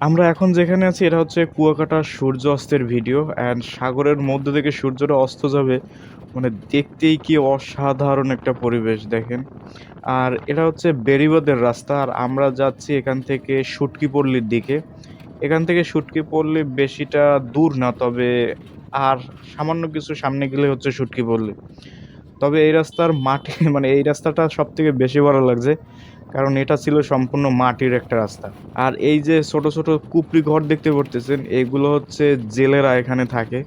আমরা এখন যেখানে আছি, এটা হচ্ছে কুয়াকাটা সূর্য অস্তের ভিডিও অ্যান্ড সাগরের মধ্যে থেকে সূর্যটা অস্ত যাবে মানে দেখতেই কি অসাধারণ একটা পরিবেশ, দেখেন। আর এটা হচ্ছে বেরিবাদের রাস্তা, আর আমরা যাচ্ছি এখান থেকে শুটকি পল্লীর দিকে। এখান থেকে শুটকি পল্লী বেশিটা দূর না, তবে আর সামান্য কিছু সামনে গেলে হচ্ছে শুটকি পল্লী তবে এই রাস্তার মাটি মানে এই রাস্তাটা সব থেকে বেশি ভালো লাগছে। কারণ এটা ছিল সম্পূর্ণ মাটির একটা রাস্তা। আর এই যে ছোট ছোট কুপড়ি ঘর দেখতে পড়তেছেন এগুলো হচ্ছে জেলেরা এখানে থাকে।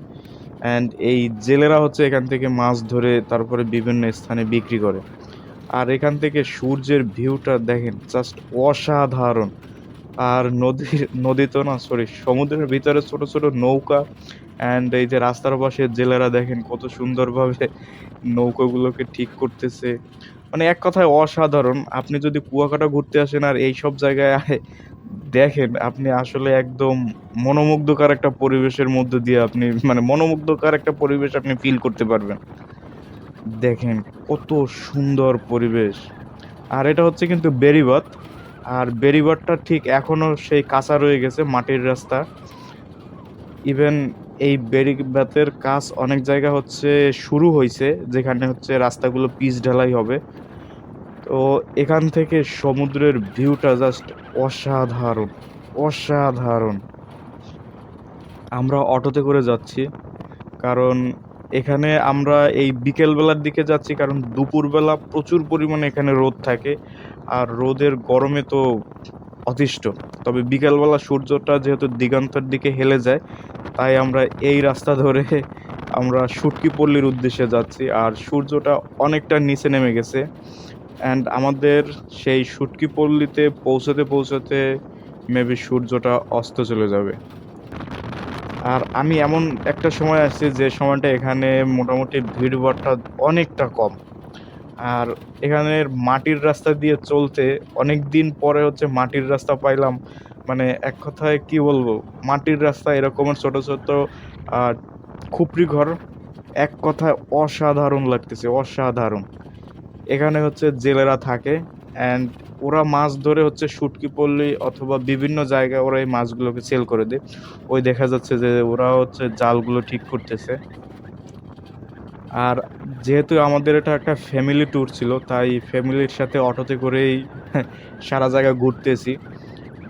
অ্যান্ড এই জেলেরা হচ্ছে এখান থেকে মাছ ধরে তারপরে বিভিন্ন স্থানে বিক্রি করে। আর এখান থেকে সূর্যের ভিউটা দেখেন জাস্ট অসাধারণ। আর নদীর নদী তো না সরি সমুদ্রের ভিতরে ছোট ছোট নৌকা। অ্যান্ড এই যে রাস্তার পাশে জেলেরা দেখেন কত সুন্দরভাবে নৌকাগুলোকে ঠিক করতেছে। মানে এক কথায় অসাধারণ। আপনি যদি কুয়াকাটা ঘুরতে আসেন আর এই সব জায়গায় দেখেন আপনি আসলে একদম মনোমুগ্ধকর একটা পরিবেশের মধ্যে দিয়ে আপনি মানে মনোমুগ্ধকর একটা পরিবেশ আপনি ফিল করতে পারবেন। দেখেন কত সুন্দর পরিবেশ। আর এটা হচ্ছে কিন্তু বেরিবাদ আর বেরিবাদটা ঠিক এখনও সেই কাঁচা রয়ে গেছে, মাটির রাস্তা। ইভেন এই বেরিবাতের কাজ অনেক জায়গা হচ্ছে শুরু হয়েছে যেখানে হচ্ছে রাস্তাগুলো পিচ ঢালাই হবে। তো এখান থেকে সমুদ্রের ভিউটা জাস্ট অসাধারণ অসাধারণ। আমরা অটোতে করে যাচ্ছি, কারণ এখানে আমরা এই বিকেলবেলার দিকে যাচ্ছি, কারণ দুপুরবেলা প্রচুর পরিমাণে এখানে রোদ থাকে, আর রোদের গরমে তো অতিষ্ঠ। তবে বিকেলবেলা সূর্যটা যেহেতু দিগন্তের দিকে হেলে যায়, তাই আমরা এই রাস্তা ধরে আমরা শুটকি পল্লীর উদ্দেশ্যে যাচ্ছি, আর সূর্যটা অনেকটা নিচে নেমে গেছে। অ্যান্ড আমাদের সেই শুটকি পল্লীতে পৌঁছাতে পৌঁছাতে মেবি সূর্যটা অস্ত চলে যাবে। আর আমি এমন একটা সময় আসছি যে সময়টা এখানে মোটামুটি ভিড়ভাড়টা অনেকটা কম। আর এখানের মাটির রাস্তা দিয়ে চলতে অনেক দিন পরে হচ্ছে মাটির রাস্তা পাইলাম। মানে এক কথায় কি বলব, মাটির রাস্তা এরকমের ছোট ছোট খুপড়ি ঘর এক কথায় অসাধারণ লাগতেছে, অসাধারণ। এখানে হচ্ছে জেলেরা থাকে অ্যান্ড ওরা মাছ ধরে হচ্ছে শুটকি পল্লী অথবা বিভিন্ন জায়গায় ওরা এই মাছগুলোকে সেল করে দেয়। ওই দেখা যাচ্ছে যে ওরা হচ্ছে জালগুলো ঠিক করতেছে। আর যেহেতু আমাদের এটা একটা ফ্যামিলি ট্যুর ছিল, তাই ফ্যামিলির সাথে অটোতে করেই সারা জায়গায় ঘুরতেছি।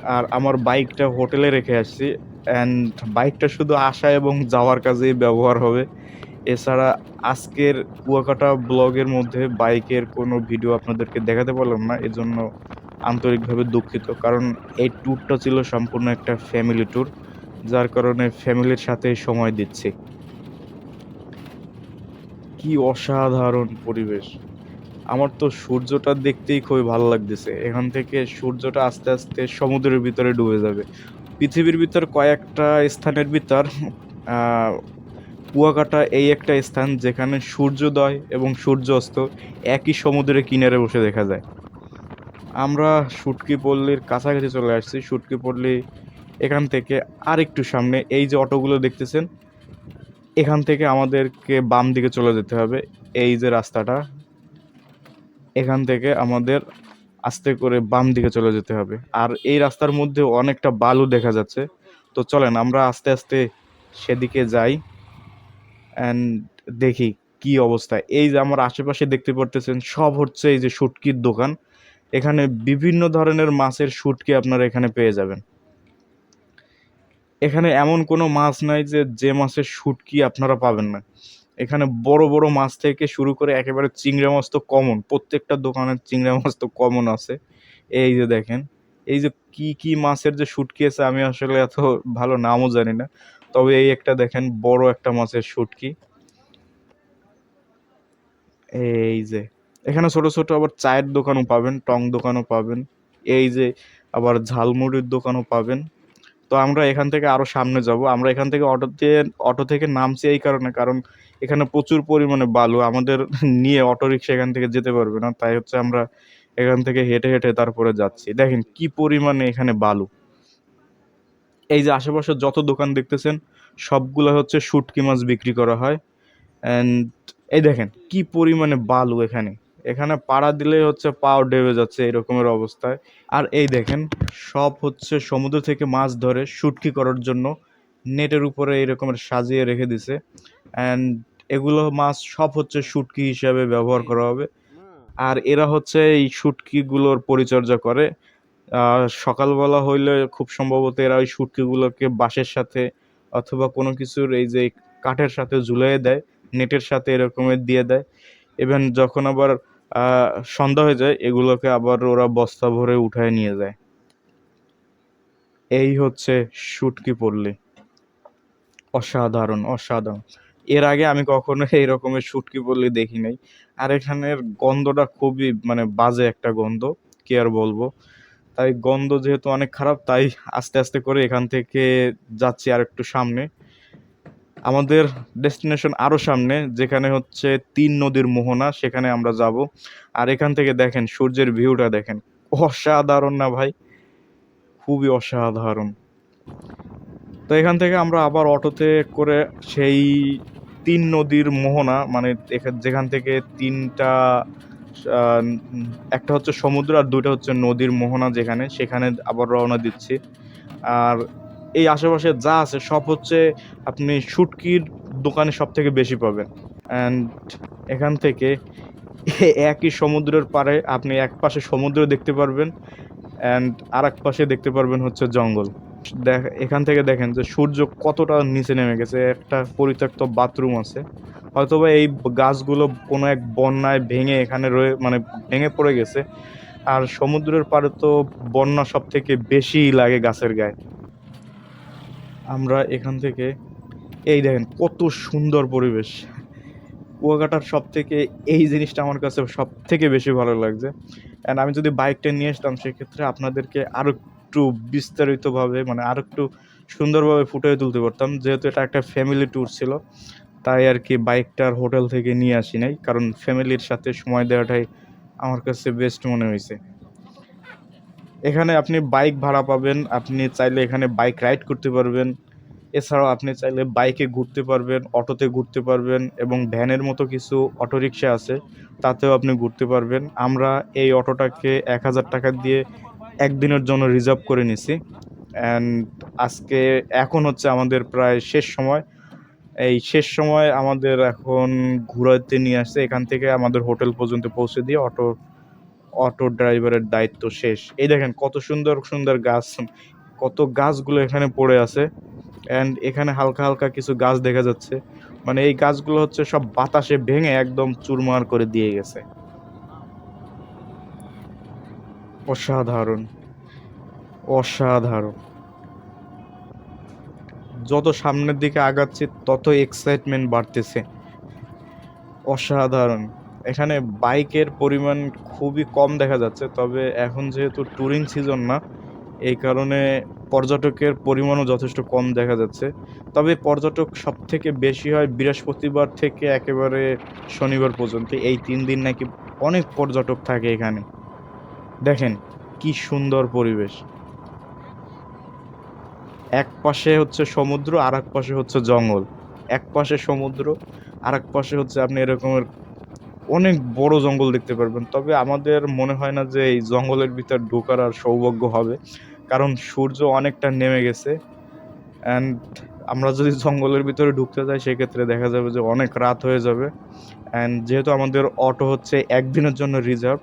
আর আমার বাইকটা হোটেলে রেখে আসছি অ্যান্ড বাইকটা শুধু আসা এবং যাওয়ার কাজেই ব্যবহার হবে। এছাড়া আজকের কুয়াকাটা ব্লগের মধ্যে বাইকের কোনো ভিডিও আপনাদেরকে দেখাতে পারলাম না, এজন্য আন্তরিকভাবে দুঃখিত। কারণ এই ট্যুরটা ছিল সম্পূর্ণ একটা ফ্যামিলি ট্যুর যার কারণে ফ্যামিলির সাথে সময় দিচ্ছি। কি অসাধারণ পরিবেশ। আমার তো সূর্যটা দেখতেই খুবই ভালো লাগতেছে। এখান থেকে সূর্যটা আস্তে আস্তে সমুদ্রের ভিতরে ডুবে যাবে। পৃথিবীর ভিতর কয়েকটা স্থানের ভিতর কুয়াকাটা এই একটা স্থান যেখানে সূর্যোদয় এবং সূর্যাস্ত একই সমুদ্রের কিনারে বসে দেখা যায়। আমরা শুটকি পল্লীর কাছাকাছি চলে আসছি। শুটকি পল্লী এখান থেকে আর একটু সামনে, এই যে অটোগুলো দেখতেছেন, এখান থেকে আমাদেরকে বাম দিকে চলে যেতে হবে। এই যে রাস্তাটা, এখান থেকে আমাদের আস্তে করে বাম দিকে চলে যেতে হবে। আর এই রাস্তার মধ্যে অনেকটা বালু দেখা যাচ্ছে। তো চলেন, আমরা আস্তে আস্তে সেদিকে যাই। অ্যান্ড দেখি কি অবস্থা। এই যে আমার আশেপাশে দেখতে পারতেছেন, সব হচ্ছে এই যে শুটকির দোকান। এখানে বিভিন্ন ধরনের মাছের শুটকি আপনারা এখানে পেয়ে যাবেন। এখানে এমন কোনো মাছ নাই যে যে মাছের শুটকি আপনারা পাবেন না। এখানে বড় বড় মাছ থেকে শুরু করে একেবারে চিংড়া মাছ তো কমন প্রত্যেকটা দোকানের চিংড়া মাছ তো কমন আছে। এই যে দেখেন, এই যে কি কি মাছের যে শুটকি আছে, আমি আসলে এত ভালো নামও জানি না। তবে এই একটা দেখেন, বড় একটা মাছের শুটকি। এই যে, এখানে ছোট ছোট আবার চায়ের দোকানও পাবেন, টং দোকানও পাবেন। এই যে, আবার ঝালমুড়ির দোকানও পাবেন। তো আমরা এখান থেকে আরও সামনে যাব। আমরা এখান থেকে অটোতে অটো থেকে নামছি এই কারণে, কারণ এখানে প্রচুর পরিমাণে বালু। আমাদের নিয়ে অটো রিক্সা এখান থেকে যেতে পারবে না। তাই হচ্ছে আমরা এখান থেকে হেঁটে হেঁটে তারপরে যাচ্ছি। দেখেন কি পরিমাণে এখানে বালু। এই যে আশেপাশে যত দোকান দেখতেছেন, সবগুলো হচ্ছে শুটকি মাছ বিক্রি করা হয়। অ্যান্ড এই দেখেন, কি পরিমাণে বালু এখানে। এখানে পাড়া দিলেই হচ্ছে পাও ডেবে যাচ্ছে এরকমের অবস্থায়। আর এই দেখেন, সব হচ্ছে সমুদ্র থেকে মাছ ধরে শুটকি করার জন্য নেটের উপরে এরকমের সাজিয়ে রেখে দিছে। অ্যান্ড এগুলো মাছ সব হচ্ছে শুটকি হিসাবে ব্যবহার করা হবে। আর এরা হচ্ছে এই শুটকিগুলোর পরিচর্যা করে। সকালবেলা হইলে খুব সম্ভবত এরা ওই শুটকিগুলোকে বাঁশের সাথে অথবা কোনো কিছুর এই যে কাঠের সাথে ঝুলিয়ে দেয়, নেটের সাথে এরকমের দিয়ে দেয়। ইভেন যখন আবার সন্ধ্যা হয়ে যায়, এগুলোকে আবার ওরা বস্তা ভরে উঠায় নিয়ে যায়। এই হচ্ছে শুটকি পল্লী। অসাধারণ অসাধারণ। এর আগে আমি কখনো এই রকমের শুটকি পল্লী দেখি নাই। আর এখানের গন্ধটা খুবই মানে বাজে একটা গন্ধ, কি আর বলব? তাই গন্ধ যেহেতু অনেক খারাপ, তাই আস্তে আস্তে করে এখান থেকে যাচ্ছি আর একটু সামনে। আমাদের ডেস্টিনেশন আরও সামনে, যেখানে হচ্ছে তিন নদীর মোহনা, সেখানে আমরা যাব। আর এখান থেকে দেখেন, সূর্যের ভিউটা দেখেন। অসাধারণ না ভাই? খুবই অসাধারণ। তো এখান থেকে আমরা আবার অটোতে করে সেই তিন নদীর মোহনা মানে যেখান থেকে তিনটা একটা হচ্ছে সমুদ্র আর দুইটা হচ্ছে নদীর মোহনা যেখানে, সেখানে আবার রওনা দিচ্ছি। আর এই আশেপাশে যা আছে সব হচ্ছে আপনি শুটকির দোকানে সব থেকে বেশি পাবেন। অ্যান্ড এখান থেকে একই সমুদ্রের পাড়ে আপনি এক পাশে সমুদ্র দেখতে পারবেন অ্যান্ড আর এক পাশে দেখতে পারবেন হচ্ছে জঙ্গল। দেখ, এখান থেকে দেখেন যে সূর্য কতটা নিচে নেমে গেছে, একটা পরিত্যক্ত বাথরুম আছে। হয়তোবা এই গাছগুলো কোনো এক বন্যায় ভেঙে এখানে রয়ে মানে ভেঙে পড়ে গেছে। আর সমুদ্রের পাড়ে তো বন্যা সব থেকে বেশি লাগে গাছের গায়ে। আমরা এখান থেকে, এই দেখেন কত সুন্দর পরিবেশ। কুয়াকাটার সব থেকে এই জিনিসটা আমার কাছে সব থেকে বেশি ভালো লাগছে। অ্যান্ড আমি যদি বাইকটা নিয়ে আসতাম, সেক্ষেত্রে আপনাদেরকে আরও একটু বিস্তারিতভাবে মানে আরও একটু সুন্দরভাবে ফুটিয়ে তুলতে পারতাম। যেহেতু এটা একটা ফ্যামিলি ট্যুর ছিল। তাই আর কি বাইকটার হোটেল থেকে নিয়ে আসি নাই, কারণ ফ্যামিলির সাথে সময় দেওয়াটাই আমার কাছে বেস্ট মনে হয়েছে। এখানে আপনি বাইক ভাড়া পাবেন, আপনি চাইলে এখানে বাইক রাইড করতে পারবেন, এছাড়াও আপনি চাইলে বাইকে ঘুরতে পারবেন, অটোতে ঘুরতে পারবেন এবং ভ্যানের মতো কিছু অটোরিকশা আছে, তাতেও আপনি ঘুরতে পারবেন। আমরা এই অটোটাকে এক হাজার টাকা দিয়ে একদিনের জন্য রিজার্ভ করে নিছি। অ্যান্ড আজকে, এখন হচ্ছে আমাদের প্রায় শেষ সময়। এই শেষ সময় আমাদের এখন ঘুরাতে নিয়ে আসছে। এখান থেকে আমাদের হোটেল পর্যন্ত পৌঁছে দিয়ে অটো অটো ড্রাইভারের দায়িত্ব শেষ। এই দেখেন কত সুন্দর সুন্দর গাছ, কত গাছগুলো এখানে পড়ে আছে। অ্যান্ড এখানে হালকা হালকা কিছু গাছ দেখা যাচ্ছে। মানে এই গাছগুলো হচ্ছে সব বাতাসে ভেঙে একদম চুরমার করে দিয়ে গেছে। অসাধারণ অসাধারণ। যত সামনের দিকে আগাচ্ছি, তত এক্সাইটমেন্ট বাড়তেছে। অসাধারণ। এখানে বাইকের পরিমাণ খুবই কম দেখা যাচ্ছে, তবে এখন যেহেতু ট্যুরিং সিজন না, এই কারণে পর্যটকের পরিমাণও যথেষ্ট কম দেখা যাচ্ছে। তবে পর্যটক সব থেকে বেশি হয় বৃহস্পতিবার থেকে একেবারে শনিবার পর্যন্ত। এই তিন দিন নাকি অনেক পর্যটক থাকে এখানে। দেখেন কি সুন্দর পরিবেশ। এক পাশে হচ্ছে সমুদ্র আর এক পাশে হচ্ছে জঙ্গল। এক পাশে সমুদ্র আর এক পাশে হচ্ছে আপনি এরকমের অনেক বড় জঙ্গল দেখতে পারবেন। তবে আমাদের মনে হয় না যে এই জঙ্গলের ভিতর ঢোকার আর সৌভাগ্য হবে। কারণ সূর্য অনেকটা নেমে গেছে। অ্যান্ড আমরা যদি জঙ্গলের ভিতরে ঢুকতে যাই, সেক্ষেত্রে দেখা যাবে যে অনেক রাত হয়ে যাবে। অ্যান্ড যেহেতু আমাদের অটো হচ্ছে একদিনের জন্য রিজার্ভ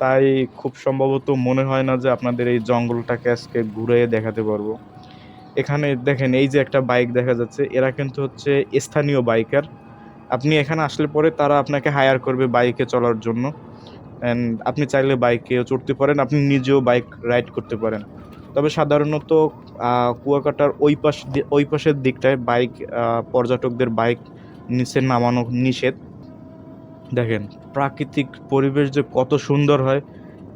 তাই খুব সম্ভবত মনে হয় না যে আপনাদের এই জঙ্গলটাকে আজকে ঘুরে দেখাতে পারব। এখানে দেখেন, এই যে একটা বাইক দেখা যাচ্ছে, এরা কিন্তু হচ্ছে স্থানীয় বাইকার আপনি এখানে আসলে পরে তারা আপনাকে হায়ার করবে বাইকে চলার জন্য। অ্যান্ড আপনি চাইলে বাইকেও চড়তে পারেন, আপনি নিজেও বাইক রাইড করতে পারেন। তবে সাধারণত কুয়াকাটার ওই পাশ ওই পাশের দিকটায় বাইক পর্যটকদের বাইক নিচে নামানো নিষেধ। দেখেন, প্রাকৃতিক পরিবেশ যে কত সুন্দর হয়,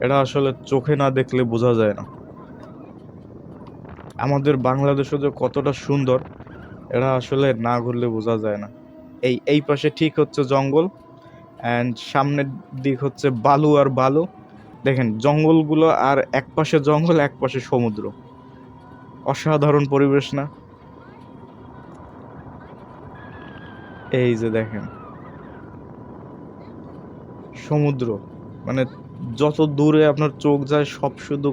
এটা আসলে চোখে না দেখলে বোঝা যায় না। আমাদের বাংলাদেশও যে কতটা সুন্দর এরা আসলে না ঘুরলে বোঝা যায় না। এই এই পাশে ঠিক হচ্ছে জঙ্গল অ্যান্ড সামনের দিক হচ্ছে বালু আর বালু। দেখেন, জঙ্গলগুলো আর এক পাশে জঙ্গল, এক পাশে সমুদ্র। অসাধারণ পরিবেশ না? এই যে দেখেন। সমুদ্র মানে যত দূরে আপনার চোখ যায়, সব শুধু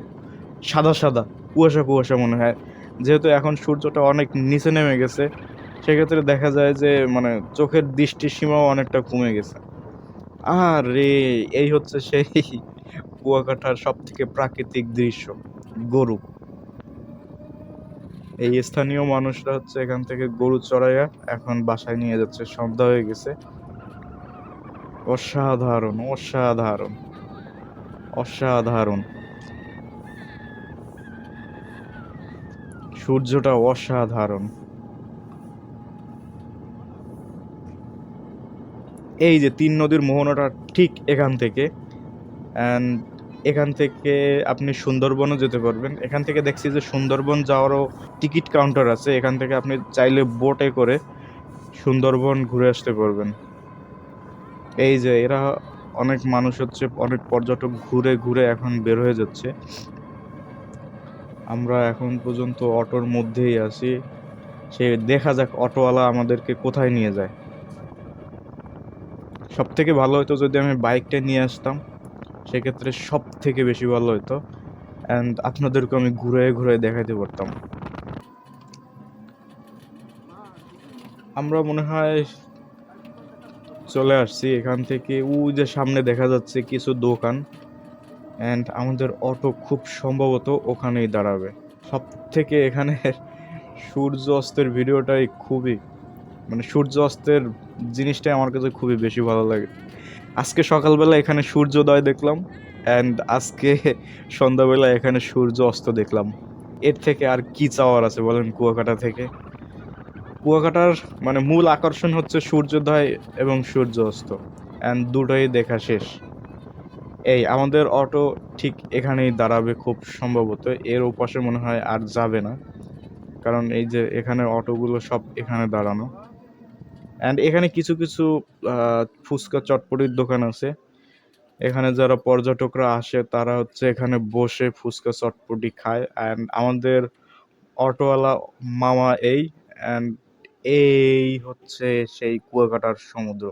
সাদা সাদা। কুয়াশা কুয়াশা মনে হয়। যেহেতু এখন সূর্যটা অনেক নিচে নেমে গেছে, সেক্ষেত্রে দেখা যায় যে মানে চোখের দৃষ্টির সীমাও অনেকটা কমে গেছে। আর রে এই হচ্ছে সেই কুয়াকাটার সব থেকে প্রাকৃতিক দৃশ্য, গরু। এই স্থানীয় মানুষরা হচ্ছে এখান থেকে গরু চড়াইয়া এখন বাসায় নিয়ে যাচ্ছে, সন্ধ্যা হয়ে গেছে। অসাধারণ অসাধারণ অসাধারণ। সূর্যটা অসাধারণ। এই যে তিন নদীর মোহনাটা ঠিক এখান থেকে অ্যান্ড এখান থেকে আপনি সুন্দরবনও যেতে পারবেন। এখান থেকে দেখছি যে সুন্দরবন যাওয়ারও টিকিট কাউন্টার আছে। এখান থেকে আপনি চাইলে বোটে করে সুন্দরবন ঘুরে আসতে পারবেন। এই যে এরা অনেক মানুষ হচ্ছে, অনেক পর্যটক ঘুরে ঘুরে এখন বের হয়ে যাচ্ছে। আমরা এখন পর্যন্ত অটোর মধ্যেই আছি। সে দেখা যাক অটোওয়ালা আমাদেরকে কোথায় নিয়ে যায়। সব থেকে ভালো হতো যদি আমি বাইকটা নিয়ে আসতাম, সেক্ষেত্রে সব থেকে বেশি ভালো হতো অ্যান্ড আপনাদেরকে আমি ঘুরে ঘুরে দেখাতে পারতাম। আমরা মনে হয় চলে আসছি। এখান থেকে ওই যে সামনে দেখা যাচ্ছে কিছু দোকান। অ্যান্ড আমাদের অটো খুব সম্ভবত ওখানেই দাঁড়াবে। সব থেকে এখানে সূর্য অস্তের ভিডিওটাই খুবই মানে সূর্য অস্তের জিনিসটাই আমার কাছে খুবই বেশি ভালো লাগে। আজকে সকালবেলা এখানে সূর্যোদয় দেখলাম অ্যান্ড আজকে সন্ধ্যাবেলা এখানে সূর্য অস্ত দেখলাম। এর থেকে আর কি চাওয়ার আছে বলেন কুয়াকাটা থেকে? কুয়াকাটার মানে মূল আকর্ষণ হচ্ছে সূর্যোদয় এবং সূর্য অস্ত অ্যান্ড দুটোই দেখা শেষ। এই, আমাদের অটো ঠিক এখানেই দাঁড়াবে খুব সম্ভবত। এর ওপাশে মনে হয় আর যাবে না। কারণ এই যে এখানে অটোগুলো সব এখানে দাঁড়ানো। অ্যান্ড এখানে কিছু কিছু ফুচকা চটপটির দোকান আছে। এখানে যারা পর্যটকরা আসে, তারা হচ্ছে এখানে বসে ফুচকা চটপটি খায়। অ্যান্ড আমাদের অটোওয়ালা মামা এই অ্যান্ড এই হচ্ছে সেই কুয়াকাটার সমুদ্র।